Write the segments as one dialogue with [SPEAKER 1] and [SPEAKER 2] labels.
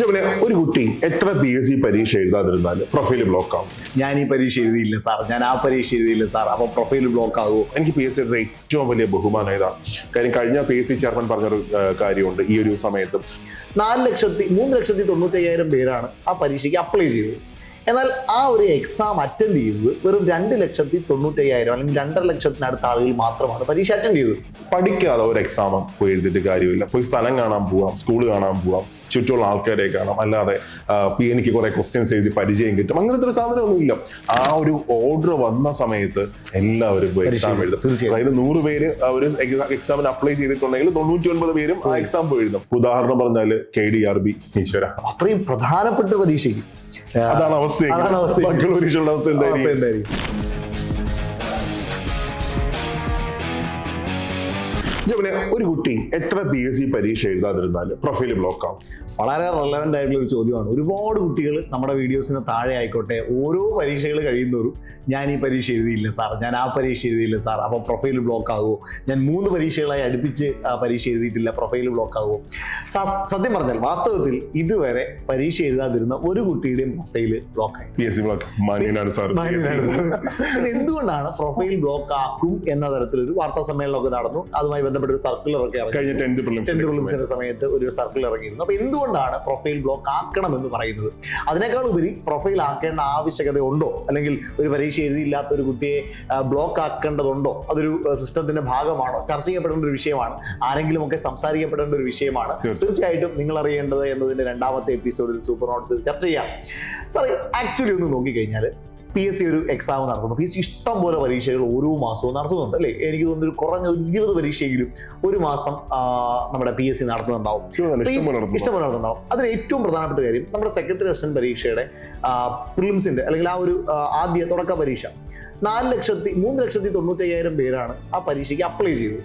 [SPEAKER 1] ഇതേപോലെ ഒരു കുട്ടി എത്ര പി എസ് സി പരീക്ഷ എഴുതാതിരുന്നാൽ പ്രൊഫൈൽ ബ്ലോക്ക് ആവും.
[SPEAKER 2] ഞാൻ ഈ പരീക്ഷ എഴുതിയില്ല സാർ ഞാൻ ആ പരീക്ഷ എഴുതിയില്ല സാർ അപ്പൊ പ്രൊഫൈൽ ബ്ലോക്ക് ആകുമോ
[SPEAKER 1] എനിക്ക് പി എസ് സി ഏറ്റവും വലിയ ബഹുമാനം ഇതാ. കാര്യം കഴിഞ്ഞ പി എസ് സി ചെയർമാൻ പറഞ്ഞൊരു കാര്യമുണ്ട് ഈ ഒരു സമയത്ത്.
[SPEAKER 2] നാല് ലക്ഷത്തി മൂന്ന് ലക്ഷത്തി തൊണ്ണൂറ്റി അയ്യായിരം പേരാണ് ആ പരീക്ഷയ്ക്ക് അപ്ലൈ ചെയ്തത്. എന്നാൽ ആ ഒരു എക്സാം അറ്റൻഡ് ചെയ്തത് വെറും രണ്ട് ലക്ഷത്തി തൊണ്ണൂറ്റയ്യായിരം അല്ലെങ്കിൽ രണ്ടര ലക്ഷത്തിനടുത്ത ആളുകൾ മാത്രമാണ് പരീക്ഷ അറ്റൻഡ് ചെയ്തത്.
[SPEAKER 1] പഠിക്കാതെ ഒരു എക്സാം പോയി എഴുതിയിട്ട് കാര്യമില്ല. പോയി സ്ഥലം കാണാൻ പോവാം സ്കൂൾ കാണാൻ പോവാം ചുറ്റുമുള്ള ആൾക്കാരെ കാണാം. അല്ലാതെ എനിക്ക് കുറെ ക്വസ്റ്റ്യൻസ് എഴുതി പരിചയം കിട്ടും. അങ്ങനത്തെ ഒരു സാധനമൊന്നുമില്ല. ആ ഒരു ഓർഡർ വന്ന സമയത്ത് എല്ലാവരും എക്സാം എഴുതും. അതായത് നൂറ് പേര് അവർ എക്സാമിന് അപ്ലൈ ചെയ്തിട്ടുണ്ടെങ്കിൽ തൊണ്ണൂറ്റി ഒൻപത് പേരും ആ എക്സാം പോയി എഴുതും. ഉദാഹരണം പറഞ്ഞാൽ കെ ഡി ആർ ബി ഈശ്വര.
[SPEAKER 2] അത്രയും പ്രധാനപ്പെട്ട പരീക്ഷയ്ക്ക്.
[SPEAKER 1] അതാണ് അവസ്ഥ. ബാക്കിയുള്ള പരീക്ഷയുടെ അവസ്ഥ
[SPEAKER 2] അവസ്ഥ
[SPEAKER 1] എന്തായിരിക്കും ഇതേപോലെ ഒരു കുട്ടി എത്ര പി എസ് സി പരീക്ഷ എഴുതാതിരുന്നാൽ പ്രൊഫൈൽ ബ്ലോക്ക് ആവും.
[SPEAKER 2] വളരെ റെലവെന്റ് ആയിട്ടുള്ള ഒരു ചോദ്യമാണ്. ഒരുപാട് കുട്ടികൾ നമ്മുടെ വീഡിയോസിന് താഴെ ആയിക്കോട്ടെ ഓരോ പരീക്ഷകൾ കഴിയുന്നവരും ഞാൻ ഈ പരീക്ഷ എഴുതിയില്ല സാർ ഞാൻ ആ പരീക്ഷ എഴുതിയില്ല സാർ അപ്പോൾ പ്രൊഫൈൽ ബ്ലോക്ക് ആകുമോ ഞാൻ മൂന്ന് പരീക്ഷകളായി അടുപ്പിച്ച് ആ പരീക്ഷ എഴുതിയിട്ടില്ല പ്രൊഫൈൽ ബ്ലോക്ക് ആകുമോ സത്യം പറഞ്ഞാൽ വാസ്തവത്തിൽ ഇതുവരെ പരീക്ഷ എഴുതാതിരുന്ന ഒരു കുട്ടിയുടെയും പ്രൊഫൈൽ ബ്ലോക്ക് ആയി പിന്നെ എന്തുകൊണ്ടാണ് പ്രൊഫൈൽ ബ്ലോക്ക് ആക്കും എന്ന തരത്തിലൊരു വാർത്താ സമ്മേളനമൊക്കെ നടന്നു? അതുമായി ബന്ധപ്പെട്ട ഒരു സർക്കുലർ ഒക്കെ
[SPEAKER 1] കഴിഞ്ഞ ടെൻത്ത്
[SPEAKER 2] ടെൻത്ത് പ്രിലിംസിന്റെ സമയത്ത്. ഒരു സർക്കിൾ ഇറങ്ങിയിരുന്നു. അപ്പൊ എന്തുകൊണ്ടാണ് പ്രൊഫൈൽ ബ്ലോക്ക് ആക്കണം എന്ന് പറയുന്നത്? അതിനേക്കാൾ ഉപരി പ്രൊഫൈൽ ആക്കേണ്ട ആവശ്യകത ഉണ്ടോ അല്ലെങ്കിൽ ഒരു പരീക്ഷ എഴുതിയില്ലാത്ത ഒരു കുട്ടിയെ ബ്ലോക്ക് ആക്കേണ്ടതുണ്ടോ? അതൊരു സിസ്റ്റത്തിന്റെ ഭാഗമാണോ? ചർച്ച ചെയ്യപ്പെടേണ്ട ഒരു വിഷയമാണ്. ആരെങ്കിലും ഒക്കെ സംസാരിക്കപ്പെടേണ്ട ഒരു വിഷയമാണ്. തീർച്ചയായിട്ടും നിങ്ങൾ അറിയേണ്ടത് എന്നതിന്റെ രണ്ടാമത്തെ എപ്പിസോഡിൽ സൂപ്പർ നോട്ട്സ് ചർച്ച ചെയ്യാം. സാറേ ആക്ച്വലി ഒന്ന് നോക്കിക്കഴിഞ്ഞാൽ പി എസ് സി ഒരു എക്സാം നടത്തുന്നു. പി എസ് സി ഇഷ്ടം പോലെ പരീക്ഷകൾ ഓരോ മാസവും നടത്തുന്നുണ്ട് അല്ലേ? എനിക്ക് തോന്നുന്നു കുറഞ്ഞ ഒരു ഇരുപത് പരീക്ഷയെങ്കിലും ഒരു മാസം നമ്മുടെ പി എസ് സി നടത്തുന്നുണ്ടാവും. ഇഷ്ടം പോലെ
[SPEAKER 1] ഇഷ്ടംപോലെ
[SPEAKER 2] നടത്തുന്നുണ്ടാവും. അതിൽ ഏറ്റവും പ്രധാനപ്പെട്ട കാര്യം നമ്മുടെ സെക്രട്ടറി അസിസ്റ്റന്റ് പരീക്ഷയുടെ പ്രിലിംസിന്റെ അല്ലെങ്കിൽ ആ ഒരു ആദ്യ തുടക്ക പരീക്ഷ. നാല് ലക്ഷത്തി മൂന്ന് ലക്ഷത്തി തൊണ്ണൂറ്റയ്യായിരം പേരാണ് ആ പരീക്ഷയ്ക്ക് അപ്ലൈ ചെയ്തത്.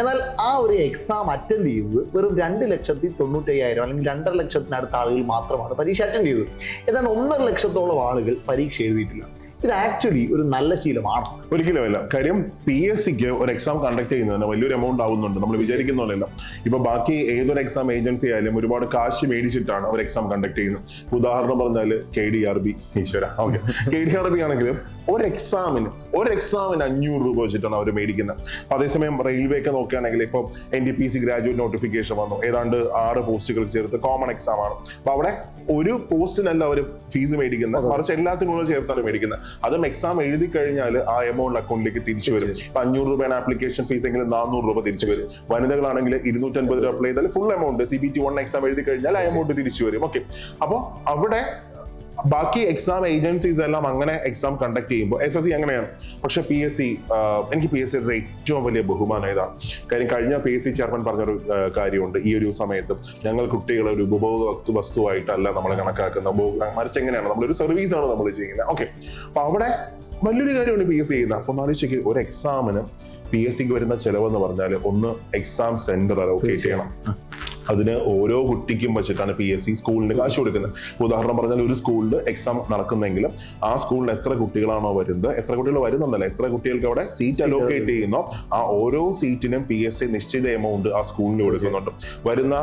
[SPEAKER 2] എന്നാൽ ആ ഒരു എക്സാം അറ്റൻഡ് ചെയ്തത് വെറും രണ്ട് ലക്ഷത്തി തൊണ്ണൂറ്റയ്യായിരം അല്ലെങ്കിൽ രണ്ടര ലക്ഷത്തിനടുത്ത ആളുകൾ മാത്രമാണ് പരീക്ഷ അറ്റൻഡ് ചെയ്തത്. എന്നാൽ ഒന്നര ലക്ഷത്തോളം ആളുകൾ പരീക്ഷ എഴുതിയിട്ടില്ല. ഇത് ആക്ച്വലി ഒരു നല്ല ശീലമാണ്.
[SPEAKER 1] ഒരിക്കലുമല്ല കാര്യം പി എസ് സിക്ക് ഒരു എക്സാം കണ്ടക്ട് ചെയ്യുന്നതിന് വലിയൊരു എമൗണ്ട് ആവുന്നുണ്ട്. നമ്മൾ വിചാരിക്കുന്ന പോലെയല്ല. ഇപ്പൊ ബാക്കി ഏതൊരു എക്സാം ഏജൻസി ആയാലും ഒരുപാട് കാശ് മേടിച്ചിട്ടാണ് അവർ എക്സാം കണ്ടക്ട് ചെയ്യുന്നത്. ഉദാഹരണം പറഞ്ഞാൽ കെ ഡി ആർ ബി ഈശ്വര. Okay. K D R B ആണെങ്കിലും ഒരു എക്സാമിന് ഒരു എക്സാമിന് അഞ്ഞൂറ് രൂപ വെച്ചിട്ടാണ് അവർ മേടിക്കുന്നത്. അതേസമയം റെയിൽവേ ഒക്കെ നോക്കുകയാണെങ്കിൽ ഇപ്പൊ N D P C graduate notification വന്നു. ഏതാണ്ട് ആറ് പോസ്റ്റുകൾ ചേർത്ത് കോമൺ എക്സാം ആണ്. അപ്പൊ അവിടെ ഒരു പോസ്റ്റിനല്ല അവർ ഫീസ് മേടിക്കുന്നത്. മറിച്ച് എല്ലാത്തിനും കൂടെ ചേർത്താണ് മേടിക്കുന്നത്. അതും എക്സാം എഴുതി കഴിഞ്ഞാൽ ആ എമൗണ്ട് അക്കൗണ്ടിലേക്ക് തിരിച്ചു വരും. ഇപ്പൊ അഞ്ഞൂറ് രൂപയാണ് ആപ്ലിക്കേഷൻ ഫീസ് എങ്കിലും നാനൂറ് രൂപ തിരിച്ചു വരും. വനിതകളാണെങ്കിൽ ഇരുന്നൂറ്റൻപത് രൂപ അപ്ലൈ ചെയ്താൽ full amount C B T one exam എഴുതി കഴിഞ്ഞാൽ ആ എമൗണ്ട് തിരിച്ചു വരും. ഓക്കെ അപ്പോൾ അവിടെ ബാക്കി എക്സാം ഏജൻസീസ് എല്ലാം അങ്ങനെ എക്സാം കണ്ടക്ട് ചെയ്യുമ്പോൾ എസ് എസ് സി അങ്ങനെയാണ്. പക്ഷെ പി എസ് സി എനിക്ക് പി എസ് സി ഏറ്റവും വലിയ ബഹുമാനം ഇതാണ് കാര്യം കഴിഞ്ഞ പി എസ് സി ചെയർമാൻ പറഞ്ഞൊരു കാര്യമുണ്ട് ഈ ഒരു സമയത്ത്. ഞങ്ങൾ കുട്ടികളെ ഒരു ഉപഭോഗ വസ്തുവായിട്ടല്ല നമ്മൾ കണക്കാക്കുന്ന. മറിച്ച് എങ്ങനെയാണ് നമ്മളൊരു സർവീസ് ആണ് നമ്മൾ ചെയ്യുന്നത്. ഓക്കെ അപ്പൊ അവിടെ വലിയൊരു കാര്യമാണ് പി എസ് സി എക്സാം അപ്പൊ നാലോചിക്ക് ഒരു എക്സാമിന് പി എസ് സിക്ക് വരുന്ന ചെലവെന്ന് പറഞ്ഞാൽ ഒന്ന് എക്സാം സെന്റർ അലോക്കേറ്റ് ചെയ്യണം. അതിന് ഓരോ കുട്ടിക്കും വെച്ചിട്ടാണ് പി എസ് സി സ്കൂളിന് കാശ് കൊടുക്കുന്നത്. ഉദാഹരണം പറഞ്ഞാൽ ഒരു സ്കൂളിൽ എക്സാം നടക്കുന്നെങ്കിലും ആ സ്കൂളിൽ എത്ര കുട്ടികളാണോ വരുന്നത്? എത്ര കുട്ടികൾ വരുന്നുണ്ടല്ലോ? എത്ര കുട്ടികൾക്ക് അവിടെ സീറ്റ് അലോക്കേറ്റ് ചെയ്യുന്നോ? ആ ഓരോ സീറ്റിനും പി എസ് സി നിശ്ചിത എമൗണ്ട് ആ സ്കൂളിന് കൊടുക്കുന്നുണ്ട്. വരുന്ന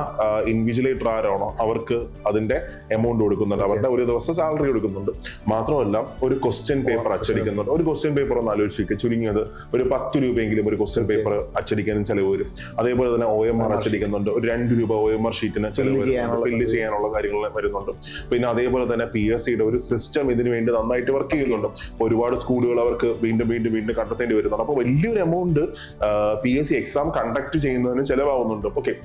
[SPEAKER 1] ഇൻവിജിലേറ്റർ ആരാണോ അവർക്ക് അതിന്റെ എമൗണ്ട് കൊടുക്കുന്നുണ്ട്. അവരുടെ ഒരു ദിവസം സാലറി കൊടുക്കുന്നുണ്ട്. മാത്രമല്ല ഒരു ക്വസ്റ്റ്യൻ പേപ്പർ അച്ചടിക്കുന്നുണ്ട്. ഒരു ക്വസ്റ്റ്യൻ പേപ്പർ ഒന്ന് ആലോചിക്കുക ചുരുങ്ങിയത് ഒരു പത്ത് രൂപയെങ്കിലും ഒരു ക്വസ്റ്റ്യൻ പേപ്പർ അച്ചടിക്കാനും ചെലവ് വരും. അതേപോലെ തന്നെ ഒ എം ആർ അച്ചടിക്കുന്നുണ്ട്. ഒരു രണ്ട് രൂപ ഒ എം ആർ ഷീറ്റിന് ഫില്ല് ചെയ്യാനുള്ള കാര്യങ്ങൾ വരുന്നുണ്ട്. പിന്നെ അതേപോലെ തന്നെ പി എസ് സിയുടെ ഒരു സിസ്റ്റം ഇതിനു വേണ്ടി നന്നായിട്ട് വർക്ക് ചെയ്യുന്നുണ്ട്. ഒരുപാട് സ്കൂളുകൾ അവർക്ക് വീണ്ടും വീണ്ടും വീണ്ടും കണ്ടെത്തേണ്ടി വരുന്നുണ്ട്. അപ്പോൾ വലിയൊരു amount P S C exam conduct ചെയ്യുന്നതിന് ചെലവാകുന്നുണ്ട്. ഓക്കെ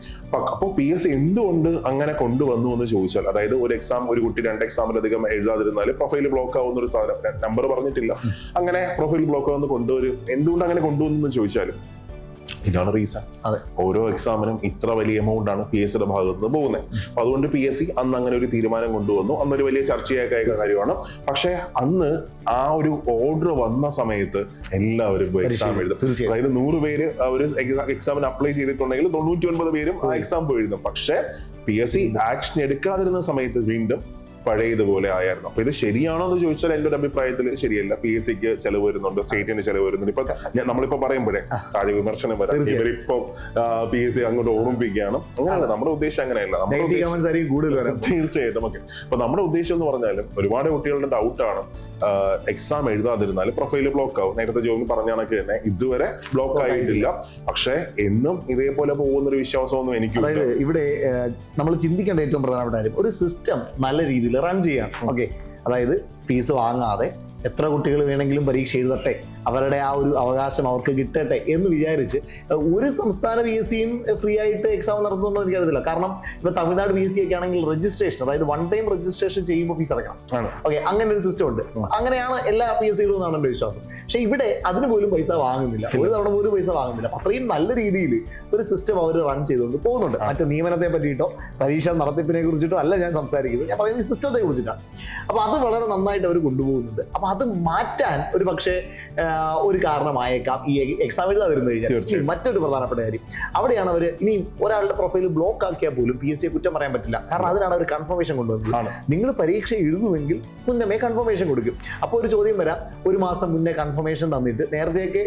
[SPEAKER 1] അപ്പോൾ പി എസ് സി എന്തുകൊണ്ട് അങ്ങനെ കൊണ്ടുവന്നു എന്ന് ചോദിച്ചാൽ അതായത് ഒരു എക്സാം ഒരു കുട്ടി രണ്ട് എക്സാമിലധികം എഴുതാതിരുന്നാൽ പ്രൊഫൈൽ ബ്ലോക്ക് ആവുന്ന ഒരു സാധനം. നമ്പർ പറഞ്ഞിട്ടില്ല. അങ്ങനെ പ്രൊഫൈൽ ബ്ലോക്ക് ആവുന്ന കൊണ്ടുവരും. എന്തുകൊണ്ട് അങ്ങനെ കൊണ്ടുവന്നു എന്ന് ചോദിച്ചാലും ഇതാണ് റീസൺ
[SPEAKER 2] അതെ.
[SPEAKER 1] ഓരോ എക്സാമിനും ഇത്ര വലിയ എമൗണ്ട് ആണ് പി എസ് സിയുടെ ഭാഗത്ത് നിന്ന് പോകുന്നത്. അപ്പൊ അതുകൊണ്ട് പി എസ് സി അന്ന് അങ്ങനെ ഒരു തീരുമാനം കൊണ്ടുവന്നു. അന്നൊരു വലിയ ചർച്ചയായ കാര്യമാണ്. പക്ഷെ അന്ന് ആ ഒരു ഓർഡർ വന്ന സമയത്ത് എല്ലാവരും എക്സാം എഴുതും. അതായത് നൂറ് പേര് ഒരു എക്സാമിന് അപ്ലൈ ചെയ്തിട്ടുണ്ടെങ്കിൽ തൊണ്ണൂറ്റി ഒൻപത് പേരും ആ എക്സാം എഴുതും. പക്ഷെ പി എസ് സി ആക്ഷൻ എടുക്കാതിരുന്ന സമയത്ത് വീണ്ടും പഴയതുപോലെ ആയിരുന്നു അപ്പൊ ഇത് ശരിയാണോ എന്ന് ചോദിച്ചാൽ എന്റെ ഒരു അഭിപ്രായത്തിൽ ശരിയല്ല. പി എസ് സിക്ക് ചെലവ് വരുന്നുണ്ട് സ്റ്റേറ്റിന് ചെലവ് വരുന്നുണ്ട്. ഇപ്പൊ ഞാൻ- നമ്മളിപ്പോ പറയുമ്പോഴേ താഴെ വിമർശനം വരാം. ഇവരിപ്പൊ പി എസ് സി അങ്ങോട്ട് ഓർമ്മിപ്പിക്കുകയാണ് നമ്മുടെ ഉദ്ദേശം അങ്ങനെയല്ല. നമ്മുടെ തീർച്ചയായിട്ടും. ഓക്കെ. അപ്പൊ നമ്മുടെ ഉദ്ദേശം എന്ന് പറഞ്ഞാലും ഒരുപാട് കുട്ടികളുടെ ഡൗട്ടാണ് എക്സാം എഴുതാതിരുന്നാൽ പ്രൊഫൈൽ ബ്ലോക്ക് ആവും. നേരത്തെ ജോമി പറഞ്ഞ കണക്ക് തന്നെ. ഇതുവരെ ബ്ലോക്ക് ആയിട്ടില്ല. പക്ഷെ എന്നും ഇതേപോലെ പോകുന്ന ഒരു വിശ്വാസമൊന്നും എനിക്ക്
[SPEAKER 2] അതായത് ഇവിടെ നമ്മൾ ചിന്തിക്കേണ്ട ഏറ്റവും പ്രധാനപ്പെട്ട കാര്യം ഒരു സിസ്റ്റം നല്ല രീതിയിൽ റൺ ചെയ്യണം. ഓക്കെ അതായത് ഫീസ് വാങ്ങാതെ എത്ര കുട്ടികൾ വേണമെങ്കിലും പരീക്ഷ എഴുതട്ടെ? അവരുടെ ആ ഒരു അവകാശം അവർക്ക് കിട്ടട്ടെ എന്ന് വിചാരിച്ച് ഒരു സംസ്ഥാന പി എസ് സിയും ഫ്രീ ആയിട്ട് എക്സാം നടത്തുന്നുണ്ടോ എനിക്കറിയത്തില്ല. കാരണം ഇപ്പൊ തമിഴ്നാട് പി എസ് സി ഒക്കെ ആണെങ്കിൽ രജിസ്ട്രേഷൻ അതായത് വൺ ടൈം രജിസ്ട്രേഷൻ ചെയ്യുമ്പോൾ ഫീസ് അടക്കണം ഓക്കെ അങ്ങനെ ഒരു സിസ്റ്റം ഉണ്ട്. അങ്ങനെയാണ് എല്ലാ പി എസ് സികളും എന്നാണ് എന്റെ വിശ്വാസം. പക്ഷെ ഇവിടെ അതിന് പോലും പൈസ വാങ്ങുന്നില്ല. ഒരു തവണ പോലും പൈസ വാങ്ങുന്നില്ല. അത്രയും നല്ല രീതിയിൽ ഒരു സിസ്റ്റം അവർ റൺ ചെയ്തുകൊണ്ട് പോകുന്നുണ്ട്. മറ്റു നിയമനത്തെ പറ്റിയിട്ടോ പരീക്ഷ നടത്തിപ്പിനെ കുറിച്ചിട്ടോ അല്ല ഞാൻ സംസാരിക്കുന്നത്. ഞാൻ പറയുന്നത് സിസ്റ്റത്തെ കുറിച്ചിട്ടാണ്. അപ്പൊ അത് വളരെ നന്നായിട്ട് അവർ കൊണ്ടുപോകുന്നുണ്ട്. അപ്പൊ അത് മാറ്റാൻ ഒരു പക്ഷേ ഒരു കാരണമായേക്കാം ഈ എക്സാം എഴുതാതിരുന്നു കഴിഞ്ഞാൽ.
[SPEAKER 1] തീർച്ചയായും.
[SPEAKER 2] മറ്റൊരു പ്രധാനപ്പെട്ട കാര്യം. അവിടെയാണ് അവർ ഇനി ഒരാളുടെ പ്രൊഫൈൽ ബ്ലോക്ക് ആക്കിയാൽ പോലും പി എസ് സിയെ കുറ്റം പറയാൻ പറ്റില്ല. കാരണം അതിനാണ് അവർ കൺഫർമേഷൻ കൊണ്ടുവന്നത്. നിങ്ങൾ പരീക്ഷ എഴുതുമെങ്കിൽ മുന്നമേ കൺഫർമേഷൻ കൊടുക്കും. അപ്പോൾ ഒരു ചോദ്യം വരാം. ഒരു മാസം മുന്നേ കൺഫർമേഷൻ തന്നിട്ട് നേരത്തെയൊക്കെ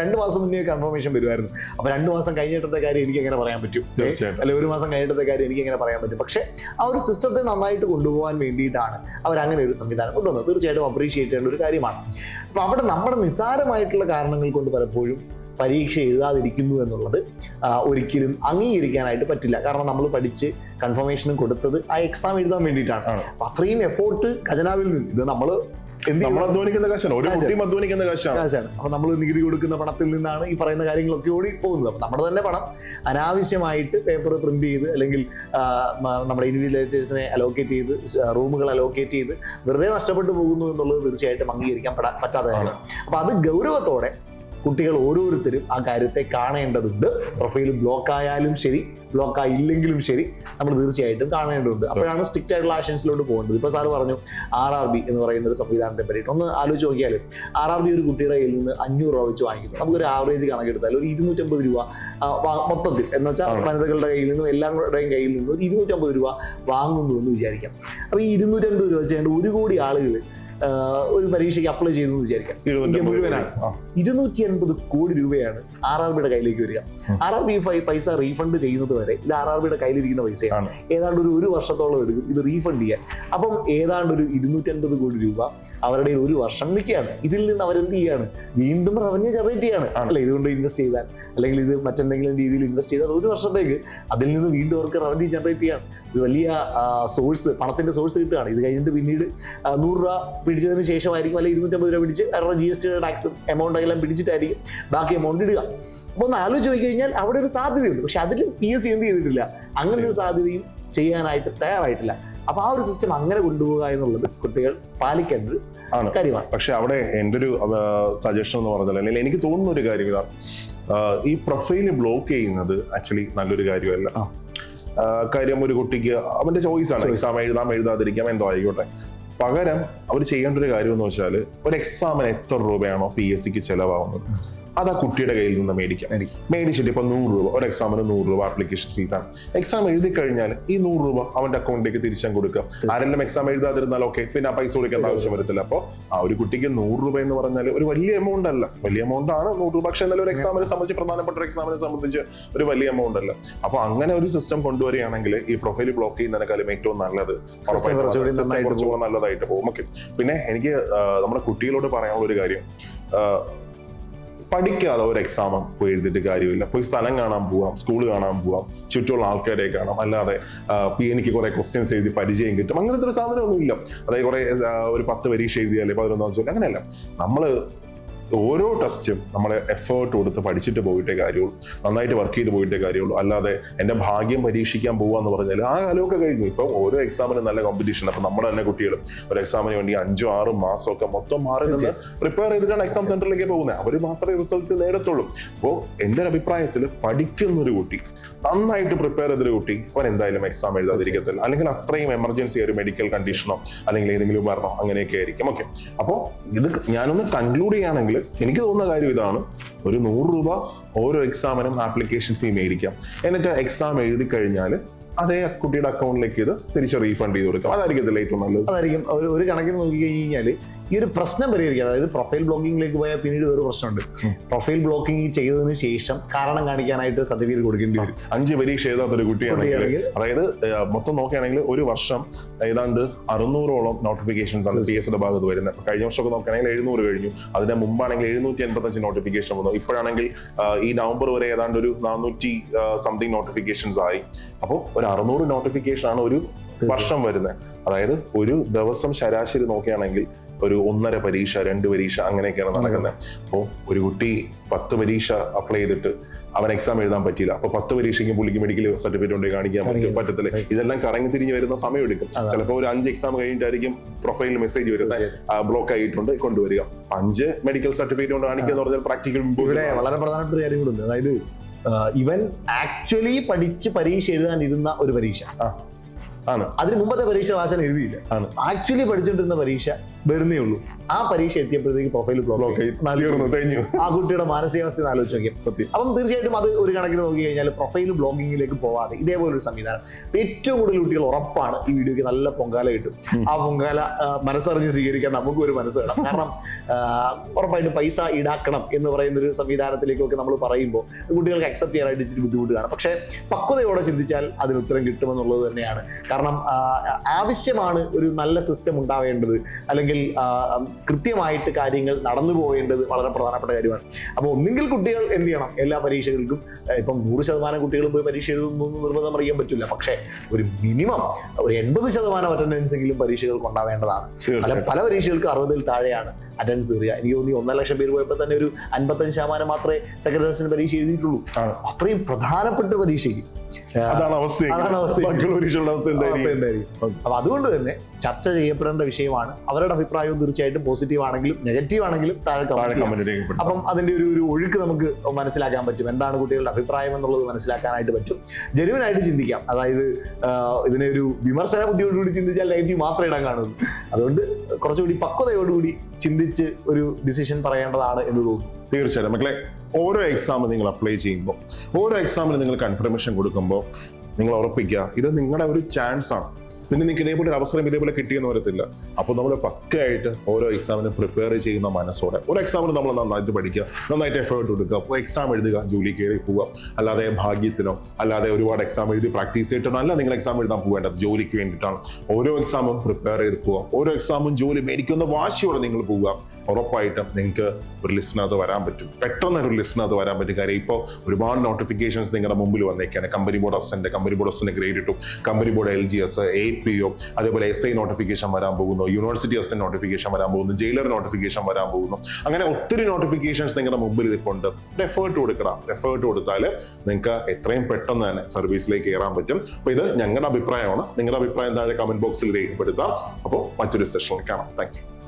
[SPEAKER 2] രണ്ട് മാസം മുന്നേ കൺഫർമേഷൻ വരുമായിരുന്നു. അപ്പോൾ രണ്ട് മാസം കഴിഞ്ഞിട്ടത്തെ കാര്യം എനിക്ക് എങ്ങനെ പറയാൻ പറ്റും? അല്ലെ ഒരു മാസം കഴിഞ്ഞിട്ടത്തെ കാര്യം എനിക്ക് എങ്ങനെ പറയാൻ പറ്റും? പക്ഷേ ആ ഒരു സിസ്റ്റത്തെ നന്നായിട്ട് കൊണ്ടുപോകാൻ വേണ്ടിയിട്ടാണ് അവർ അങ്ങനെ ഒരു സംവിധാനം കൊണ്ടുവന്നത്. തീർച്ചയായിട്ടും അപ്രീഷിയേറ്റ് ചെയ്യേണ്ട ഒരു കാര്യമാണ്. അപ്പോൾ അവിടെ നമ്മുടെ നിസ്സാരമായിട്ടുള്ള കാരണങ്ങൾ കൊണ്ട് പലപ്പോഴും പരീക്ഷ എഴുതാതിരിക്കുന്നു എന്നുള്ളത് ഒരിക്കലും അംഗീകരിക്കാനായിട്ട് പറ്റില്ല. കാരണം നമ്മൾ പഠിച്ച് കൺഫർമേഷനും കൊടുത്തത് ആ എക്സാം എഴുതാൻ വേണ്ടിയിട്ടാണ്. അപ്പം അത്രയും എഫോർട്ട് ഖജനാവിൽ നിന്ന്. ഇത് നമ്മൾ
[SPEAKER 1] നമ്മൾ
[SPEAKER 2] ചെയ്യണം?
[SPEAKER 1] അധ്വാനിക്കുന്ന കാശാണ്. ഒരു
[SPEAKER 2] കാശാണ്.
[SPEAKER 1] കുട്ടിയും അധ്വാനിക്കുന്ന കാശാണ്.
[SPEAKER 2] കാശാണ്. അപ്പൊ നമ്മൾ നികുതി കൊടുക്കുന്ന പണത്തിൽ നിന്നാണ് ഈ പറയുന്ന കാര്യങ്ങളൊക്കെ ഓടി പോകുന്നത്. അപ്പൊ നമ്മുടെ തന്നെ പണം അനാവശ്യമായിട്ട് പേപ്പർ പ്രിന്റ് ചെയ്ത് അല്ലെങ്കിൽ നമ്മുടെ ഇൻവിജിലേറ്റേഴ്സിനെ അലോക്കേറ്റ് ചെയ്ത് റൂമുകൾ അലോക്കേറ്റ് ചെയ്ത് വെറുതെ നഷ്ടപ്പെട്ടു പോകുന്നു എന്നുള്ളത് തീർച്ചയായിട്ടും അംഗീകരിക്കാൻ പറ്റാത്ത കാര്യമാണ് അപ്പൊ അത് ഗൗരവത്തോടെ കുട്ടികൾ ഓരോരുത്തരും ആ കാര്യത്തെ കാണേണ്ടതുണ്ട്. പ്രൊഫൈൽ ബ്ലോക്ക് ആയാലും ശരി ബ്ലോക്ക് ആയില്ലെങ്കിലും ശരി നമ്മൾ തീർച്ചയായിട്ടും കാണേണ്ടതുണ്ട്. അപ്പോഴാണ് സ്ട്രിക്റ്റ് ആയിട്ടുള്ള ആക്ഷൻസിലോട്ട് പോകേണ്ടത്. ഇപ്പൊ സാർ പറഞ്ഞു ആർ ആർ ബി എന്ന് പറയുന്ന ഒരു സംവിധാനത്തെ പറ്റിയിട്ട് ഒന്ന് ആലോചിച്ച് നോക്കിയാൽ ആർ ആർ ബി ഒരു കുട്ടിയുടെ കയ്യിൽ നിന്ന് അഞ്ഞൂറ് രൂപ വെച്ച് വാങ്ങിക്കുന്നു. നമുക്കൊരു ആവറേജ് കണക്കെടുത്താൽ ഒരു ഇരുന്നൂറ്റമ്പത് രൂപ മൊത്തത്തിൽ എന്ന് വെച്ചാൽ. വനിതകളുടെ കയ്യിൽ നിന്നും എല്ലാവരുടെയും കയ്യിൽ നിന്നും ഒരു ഇരുന്നൂറ്റമ്പത് രൂപ വാങ്ങുന്നു എന്ന് വിചാരിക്കാം. അപ്പോൾ ഈ ഇരുന്നൂറ്റമ്പത് രൂപ വെച്ചുകൊണ്ട് ഒരു കോടി ആളുകൾ ഒരു പരീക്ഷയ്ക്ക് അപ്ലൈ ചെയ്തു എന്ന് വിചാരിക്കാം. ഇന്ത്യ മുഴുവനാണ്. ഇരുന്നൂറ്റി അൻപത് കോടി രൂപയാണ് ആർ ആർ ബിയുടെ കയ്യിലേക്ക് വരിക. ആർ ആർ ബി പൈസ റീഫണ്ട് ചെയ്യുന്നത് വരെ ഇത് ആർ ആർ ബിയുടെ കയ്യിലിരിക്കുന്ന പൈസയാണ്. ഏതാണ്ട് ഒരു ഒരു വർഷത്തോളം എടുക്കും ഇത് റീഫണ്ട് ചെയ്യാൻ. അപ്പം ഏതാണ്ട് ഒരു ഇരുന്നൂറ്റി അൻപത് കോടി രൂപ അവരുടെ ഒരു വർഷം നിൽക്കുകയാണ്. ഇതിൽ നിന്ന് അവരെന്ത് ചെയ്യാണ്? വീണ്ടും റവന്യൂ ജനറേറ്റ് ചെയ്യാണ്. അല്ലെ? ഇതുകൊണ്ട് ഇൻവെസ്റ്റ് ചെയ്താൽ. അല്ലെങ്കിൽ ഇത് മറ്റെന്തെങ്കിലും രീതിയിൽ ഇൻവെസ്റ്റ് ചെയ്താൽ ഒരു വർഷത്തേക്ക് അതിൽ നിന്ന് വീണ്ടും അവർക്ക് റവന്യൂ ജനറേറ്റ് ചെയ്യാണ്. ഇത് വലിയ സോഴ്സ് പണത്തിന്റെ സോഴ്സ് കിട്ടുകയാണ്. ഇത് കഴിഞ്ഞിട്ട് പിന്നീട് നൂറ് രൂപ പിടിച്ചതിന് ശേഷമായിരിക്കും അല്ലെങ്കിൽ ഇരുന്നൂറ്റമ്പത് രൂപ പിടിച്ച് അവരുടെ ജി എസ് ടിയുടെ ടാക്സ് എമൗണ്ട് എല്ലാം പിടിച്ചിട്ടായിരിക്കും ബാക്കി എമൗണ്ട് ഇടുക. അപ്പോൾ ഒന്ന് ആലോചിച്ച് നോക്കി കഴിഞ്ഞാൽ അവിടെ ഒരു സാധ്യതയുണ്ട്. പക്ഷെ അതിൽ പി എസ് സി എന്ത് ചെയ്തിട്ടില്ല. അങ്ങനെ ഒരു സാധ്യതയും ചെയ്യാനായിട്ട് തയ്യാറായിട്ടില്ല. അപ്പൊ ആ ഒരു സിസ്റ്റം അങ്ങനെ കൊണ്ടുപോകുക എന്നുള്ളത് കുട്ടികൾ പാലിക്കേണ്ടത്
[SPEAKER 1] ആണ്.
[SPEAKER 2] കാര്യമാണ്.
[SPEAKER 1] പക്ഷെ അവിടെ എന്റെ ഒരു സജഷൻ എന്ന് പറഞ്ഞാൽ അല്ലെങ്കിൽ എനിക്ക് തോന്നുന്ന ഒരു കാര്യം ഇതാണ് ഈ പ്രൊഫൈൽ ബ്ലോക്ക് ചെയ്യുന്നത് ആക്ച്വലി നല്ലൊരു കാര്യമല്ല. കാര്യം ഒരു കുട്ടിക്ക് അവന്റെ ചോയ്സ് ആണ്. എക്സാം എഴുതാം എഴുതാതിരിക്കാം എന്തോ ആയിക്കോട്ടെ. പകരം അവർ ചെയ്യേണ്ട ഒരു കാര്യം എന്ന് വെച്ചാൽ ഒരു എക്സാമിന് എത്ര രൂപയാണോ പി എസ് സിക്ക് ചെലവാകുന്നത്? അത് ആ കുട്ടിയുടെ കയ്യിൽ നിന്ന് മേടിക്കാം. മേടിച്ചിട്ട് ഇപ്പൊ നൂറ് രൂപ ഒരു എക്സാമിന് നൂറ് രൂപ ആപ്ലിക്കേഷൻ ഫീസാണ് എക്സാം എഴുതി കഴിഞ്ഞാൽ ഈ നൂറ് രൂപ അവന്റെ അക്കൗണ്ടിലേക്ക് തിരിച്ചാൽ കൊടുക്കുക. ആരെല്ലാം എക്സാം എഴുതാതിരുന്നാൽ ഓക്കെ പിന്നെ ആ പൈസ കൊടുക്കേണ്ട ആവശ്യം വരത്തില്ല. അപ്പോൾ ആ ഒരു കുട്ടിക്ക് നൂറ് രൂപ എന്ന് പറഞ്ഞാൽ ഒരു വലിയ എമൗണ്ട് അല്ല. വലിയ എമൗണ്ട് ആണ് നൂറ് രൂപ. പക്ഷെ എന്നാലും ഒരു എക്സാമിനെ സംബന്ധിച്ച് പ്രധാനപ്പെട്ട ഒരു എക്സാമിനെ സംബന്ധിച്ച് ഒരു വലിയ എമൗണ്ട് അല്ല. അപ്പൊ അങ്ങനെ ഒരു സിസ്റ്റം കൊണ്ടുവരികയാണെങ്കിൽ ഈ പ്രൊഫൈൽ ബ്ലോക്ക് ചെയ്യുന്നതിനേക്കാളും ഏറ്റവും നല്ലത്. നല്ലതായിട്ട് പോകും. ഓക്കെ പിന്നെ എനിക്ക് നമ്മുടെ കുട്ടികളോട് പറയാനുള്ള ഒരു കാര്യം. പഠിക്കാതെ ഒരു എക്സാം പോയി എഴുതിയിട്ട് കാര്യമില്ല. പോയി സ്ഥലം കാണാൻ പോവാം സ്കൂൾ കാണാൻ പോവാം ചുറ്റുമുള്ള ആൾക്കാരെ കാണാം. അല്ലാതെ എനിക്ക് കുറെ ക്വസ്റ്റ്യൻസ് എഴുതി പരിചയം കിട്ടും. അങ്ങനത്തെ ഒരു സാധനമൊന്നുമില്ല. അതായത് കുറെ ഒരു പത്ത് പരീക്ഷ എഴുതിയാലേ പതിനൊന്നാം ചോദ്യം അങ്ങനെയല്ല. നമ്മൾ ഓരോ ടെസ്റ്റും നമ്മൾ എഫേർട്ട് കൊടുത്ത് പഠിച്ചിട്ട് പോയിട്ടേ കാര്യമുള്ളൂ. നന്നായിട്ട് വർക്ക് ചെയ്ത് പോയിട്ടേ കാര്യമുള്ളൂ. അല്ലാതെ എന്റെ ഭാഗ്യം പരീക്ഷിക്കാൻ എന്ന് പറഞ്ഞാൽ ആ കാലമൊക്കെ കഴിഞ്ഞു. ഇപ്പം ഓരോ എക്സാമിനും നല്ല കോമ്പറ്റീഷൻ അപ്പൊ നമ്മുടെ തന്നെ കുട്ടികൾ ഒരു എക്സാമിന് വേണ്ടി അഞ്ചോ ആറും മാസമൊക്കെ മൊത്തം മാറി നിന്ന് പ്രിപ്പയർ ചെയ്തിട്ടാണ് എക്സാം സെന്ററിലേക്ക് പോകുന്നത് അവർ മാത്രമേ റിസൾട്ട് നേടത്തുള്ളൂ. അപ്പോൾ എന്റെ ഒരു അഭിപ്രായത്തിൽ പഠിക്കുന്ന ഒരു കുട്ടി നന്നായിട്ട് പ്രിപ്പയർ ചെയ്തൊരു കുട്ടി അവൻ എന്തായാലും എക്സാം എഴുതാതിരിക്കത്തില്ല. അല്ലെങ്കിൽ അത്രയും എമർജൻസി ഒരു മെഡിക്കൽ കണ്ടീഷനോ അല്ലെങ്കിൽ ഏതെങ്കിലും മരണോ അങ്ങനെയൊക്കെ ആയിരിക്കും. ഓക്കെ അപ്പോൾ ഇത് ഞാനൊന്ന് കൺക്ലൂഡ് ചെയ്യുകയാണെങ്കിൽ എനിക്ക് തോന്നുന്ന കാര്യം ഇതാണ്. ഒരു നൂറ് രൂപ ഓരോ എക്സാമിനും ആപ്ലിക്കേഷൻ ഫീ മേടിക്കാം. എന്നിട്ട് എക്സാം എഴുതി കഴിഞ്ഞാൽ അതേ കുട്ടിയുടെ അക്കൗണ്ടിലേക്ക് ഇത് തിരിച്ച് റീഫണ്ട് ചെയ്ത് കൊടുക്കാം. അതായിരിക്കും ഏറ്റവും നല്ലത്.
[SPEAKER 2] അതായിരിക്കും. ഒരു കണക്കിന് നോക്കി കഴിഞ്ഞാൽ ഈ ഒരു പ്രശ്നം പരിഹരിക്കുക അതായത് പ്രൊഫൈൽ ബ്ലോക്കിങ്ങിലേക്ക് പോയാൽ പിന്നീട് ഒരു പ്രശ്നമുണ്ട്. പ്രൊഫൈൽ ബ്ലോക്കിംഗ് ചെയ്തതിന് ശേഷം കാരണം കാണിക്കാനായിട്ട് സർട്ടിഫിക്കറ്റ് കൊടുക്കേണ്ടി വരും.
[SPEAKER 1] അഞ്ച് പരീക്ഷ എഴുതാത്തൊരു ഒരു
[SPEAKER 2] കുട്ടിയാണെങ്കിൽ
[SPEAKER 1] അതായത് മൊത്തം നോക്കുകയാണെങ്കിൽ ഒരു വർഷം ഏതാണ്ട് അറുന്നൂറോളം നോട്ടിഫിക്കേഷൻസ് ആണ് സി എസ് ഭാഗത്ത് വരുന്നത്. കഴിഞ്ഞ വർഷമൊക്കെ നോക്കുകയാണെങ്കിൽ എഴുന്നൂറ് കഴിഞ്ഞു. അതിന്റെ മുമ്പാണെങ്കിൽ എഴുന്നൂറ്റി എൺപത്തഞ്ച് നോട്ടിഫിക്കേഷൻ വന്നു. ഇപ്പോഴാണെങ്കിൽ ഈ നവംബർ വരെ ഏതാണ്ട് ഒരു നാനൂറ്റി സംതിങ് നോട്ടിഫിക്കേഷൻസ് ആയി. അപ്പോൾ ഒരു അറുന്നൂറ് നോട്ടിഫിക്കേഷൻ ആണ് ഒരു വർഷം വരുന്നത് അതായത് ഒരു ദിവസം ശരാശരി നോക്കുകയാണെങ്കിൽ ഒരു ഒന്നര പരീക്ഷ രണ്ട് പരീക്ഷ അങ്ങനെയൊക്കെയാണ് നടക്കുന്നത്. അപ്പോൾ ഒരു കുട്ടി പത്ത് പരീക്ഷ അപ്ലൈ ചെയ്തിട്ട് അവൻ എക്സാം എഴുതാൻ പറ്റിയില്ല. അപ്പൊ പത്ത് പരീക്ഷയ്ക്ക് പുള്ളിക്ക് മെഡിക്കൽ സർട്ടിഫിക്കറ്റ് കൊണ്ട് കാണിക്കാൻ പറ്റും പറ്റത്തില്ല. ഇതെല്ലാം കറങ്ങി തിരിഞ്ഞ് വരുന്ന സമയം എടുക്കും ചിലപ്പോൾ ഒരു അഞ്ച് എക്സാം കഴിഞ്ഞിട്ടായിരിക്കും പ്രൊഫൈലിൽ മെസ്സേജ് വരുന്നത് ബ്ലോക്ക് ആയിട്ടുണ്ട് കൊണ്ടുവരിക. അഞ്ച് മെഡിക്കൽ സർട്ടിഫിക്കറ്റ് കൊണ്ട് കാണിക്കുക എന്ന് പറഞ്ഞാൽ പ്രാക്ടിക്കൽ
[SPEAKER 2] ഇവിടെ വളരെ പ്രധാനപ്പെട്ട കാര്യങ്ങളുണ്ട് കാര്യം കൂടെ ഉണ്ട്. അതായത് ഇവൻ ആക്ച്വലി പഠിച്ച് പരീക്ഷ എഴുതാനിരുന്ന ഒരു പരീക്ഷ.
[SPEAKER 1] ആണ്.
[SPEAKER 2] അതിന് മുമ്പത്തെ പരീക്ഷ വാസന എഴുതിയില്ല.
[SPEAKER 1] ആണ്.
[SPEAKER 2] ആക്ച്വലി പഠിച്ചുകൊണ്ടിരുന്ന പരീക്ഷ വരുന്നേ ഉള്ളൂ. ആ പരീക്ഷ എത്തിയപ്പോഴത്തേക്ക് പ്രൊഫൈൽ
[SPEAKER 1] ബ്ലോക്ക് ആയി. കഴിഞ്ഞു.
[SPEAKER 2] ആ കുട്ടിയുടെ മാനസികാവസ്ഥ ആലോചിച്ച് നോക്കിയാൽ
[SPEAKER 1] സത്യം.
[SPEAKER 2] അപ്പം തീർച്ചയായിട്ടും അത് ഒരു കണക്കിന് നോക്കി കഴിഞ്ഞാൽ പ്രൊഫൈൽ ബ്ലോഗിങ്ങിലേക്ക് പോവാതെ ഇതേപോലൊരു സംവിധാനം. ഏറ്റവും കൂടുതൽ കുട്ടികൾ ഉറപ്പാണ് ഈ വീഡിയോക്ക് നല്ല പൊങ്കാല കിട്ടും. ആ പൊങ്കാല മനസ്സറിഞ്ഞ് സ്വീകരിക്കാൻ നമുക്കും ഒരു മനസ്സ് വേണം. കാരണം ഉറപ്പായിട്ടും പൈസ ഈടാക്കണം എന്ന് പറയുന്ന ഒരു സംവിധാനത്തിലേക്കൊക്കെ നമ്മൾ പറയുമ്പോൾ കുട്ടികൾക്ക് അക്സെപ്റ്റ് ചെയ്യാനായിട്ട് ഇച്ചിരി ബുദ്ധിമുട്ട് കാണും. പക്ഷേ പക്വതയോടെ ചിന്തിച്ചാൽ അതിന് ഉത്തരം കിട്ടുമെന്നുള്ളത് തന്നെയാണ്. കാരണം ആവശ്യമാണ് ഒരു നല്ല സിസ്റ്റം ഉണ്ടാവേണ്ടത്. അല്ലെങ്കിൽ കൃത്യമായിട്ട് കാര്യങ്ങൾ നടന്നു പോകേണ്ടത് വളരെ പ്രധാനപ്പെട്ട കാര്യമാണ്. അപ്പോൾ ഒന്നുകിൽ കുട്ടികൾ എന്ത് ചെയ്യണം? എല്ലാ പരീക്ഷകൾക്കും ഇപ്പം നൂറ് ശതമാനം കുട്ടികളും പോയി പരീക്ഷ എഴുതുന്നു നിർബന്ധം അറിയാൻ പറ്റില്ല. പക്ഷേ ഒരു മിനിമം ഒരു എൺപത് ശതമാനം അറ്റൻഡൻസ് എങ്കിലും പരീക്ഷകൾക്ക് ഉണ്ടാവേണ്ടതാണ്. പല പരീക്ഷകൾക്ക് അറുപതിൽ താഴെയാണ്. അറ്റൻഡൻസ് കയറിയ എനിക്ക് തോന്നി ഒന്നര ലക്ഷം പേര് പോയപ്പോൾ തന്നെ ഒരു അൻപത്തഞ്ച് ശതമാനം മാത്രമേ സെക്കൻഡ് പരീക്ഷ എഴുതിയിട്ടുള്ളൂ. അത്രയും പ്രധാനപ്പെട്ട പരീക്ഷയ്ക്ക്.
[SPEAKER 1] അതാണ് അവസ്ഥ.
[SPEAKER 2] അവസ്ഥ. അപ്പൊ അതുകൊണ്ട് തന്നെ ചർച്ച ചെയ്യപ്പെടേണ്ട വിഷയമാണ്. അവരുടെ അഭിപ്രായവും തീർച്ചയായിട്ടും പോസിറ്റീവ് ആണെങ്കിലും നെഗറ്റീവ് ആണെങ്കിലും താഴെ അപ്പം അതിന്റെ ഒരു ഒരു ഒഴുക്ക് നമുക്ക് മനസ്സിലാക്കാൻ പറ്റും. എന്താണ് കുട്ടികളുടെ അഭിപ്രായം എന്നുള്ളത് മനസ്സിലാക്കാനായിട്ട് പറ്റും. ജനുവനായിട്ട് ചിന്തിക്കാം. അതായത് ഇതിനെ ഒരു വിമർശന ബുദ്ധിയോടുകൂടി ചിന്തിച്ചാൽ നെഗറ്റീവ് മാത്രമേ ഇടാൻ കാണുള്ളൂ. അതുകൊണ്ട് കുറച്ചുകൂടി പക്വതയോടുകൂടി ചിന്തിച്ച് ഒരു ഡിസിഷൻ പറയേണ്ടതാണ് എന്ന് തോന്നുന്നു.
[SPEAKER 1] തീർച്ചയായിട്ടും. മക്കളെ ഓരോ എക്സാം നിങ്ങൾ അപ്ലൈ ചെയ്യുമ്പോൾ ഓരോ എക്സാമിന് നിങ്ങൾ കൺഫർമേഷൻ കൊടുക്കുമ്പോൾ നിങ്ങൾ ഉറപ്പിക്കുക ഇത് നിങ്ങളുടെ ഒരു ചാൻസ് ആണ്. പിന്നെ നിങ്ങൾക്ക് ഇതേപോലെ ഒരു അവസരം ഇതേപോലെ കിട്ടിയെന്ന് വരത്തില്ല. അപ്പോൾ നമ്മൾ പക്കയായിട്ട് ഓരോ എക്സാമിന് പ്രിപ്പയർ ചെയ്യുന്ന മനസ്സോടെ ഒരു എക്സാമിന് നമ്മൾ നന്നായിട്ട് പഠിക്കുക നന്നായിട്ട് എഫേർട്ട് കൊടുക്കുക അപ്പോൾ എക്സാം എഴുതുക ജോലി കയറി പോവുക. അല്ലാതെ ഭാഗ്യത്തിനോ അല്ലാതെ ഒരുപാട് എക്സാം എഴുതി പ്രാക്ടീസ് ചെയ്തിട്ടോ അല്ല നിങ്ങൾ എക്സാം എഴുതാൻ പോകേണ്ടത് ജോലിക്ക് വേണ്ടിയിട്ടാണ്. ഓരോ എക്സാമും പ്രിപ്പയർ ചെയ്ത് പോവുക. ഓരോ എക്സാമും ജോലി മേടിക്കുന്ന വാശിയോടെ നിങ്ങൾ പോവുക. ഉറപ്പായിട്ടും നിങ്ങൾക്ക് ഒരു ലിസ്റ്റിനകത്ത് വരാൻ പറ്റും. പെട്ടെന്ന് ഒരു ലിസ്റ്റിനകത്ത് വരാൻ പറ്റും. കാര്യം ഇപ്പോൾ ഒരുപാട് നോട്ടിഫിക്കേഷൻസ് നിങ്ങളുടെ മുമ്പിൽ വന്നേക്കാണ്. Company board assistant company board assistant grade ഇട്ടു. Company board L G S A P O അതേപോലെ എസ് ഐ നോട്ടിഫിക്കേഷൻ വരാൻ പോകുന്നു. യൂണിവേഴ്സിറ്റി അസിസ്റ്റന്റ് നോട്ടിഫിക്കേഷൻ വരാൻ പോകുന്നു. ജയിലർ നോട്ടിഫിക്കേഷൻ വരാൻ പോകുന്നു. അങ്ങനെ ഒത്തിരി നോട്ടിഫിക്കേഷൻസ് നിങ്ങളുടെ മുമ്പിൽ ഇതിപ്പോണ്ട് എഫേർട്ട് കൊടുക്കണം. എഫേർട്ട് കൊടുത്താൽ നിങ്ങൾക്ക് എത്രയും പെട്ടെന്ന് തന്നെ സർവീസിലേക്ക് കയറാൻ പറ്റും. അപ്പോൾ ഇത് ഞങ്ങളുടെ അഭിപ്രായമാണ്. നിങ്ങളുടെ അഭിപ്രായം താഴെ കമന്റ് ബോക്സിൽ രേഖപ്പെടുത്താം. അപ്പോൾ മറ്റൊരു സെഷനിൽ കാണാം. താങ്ക്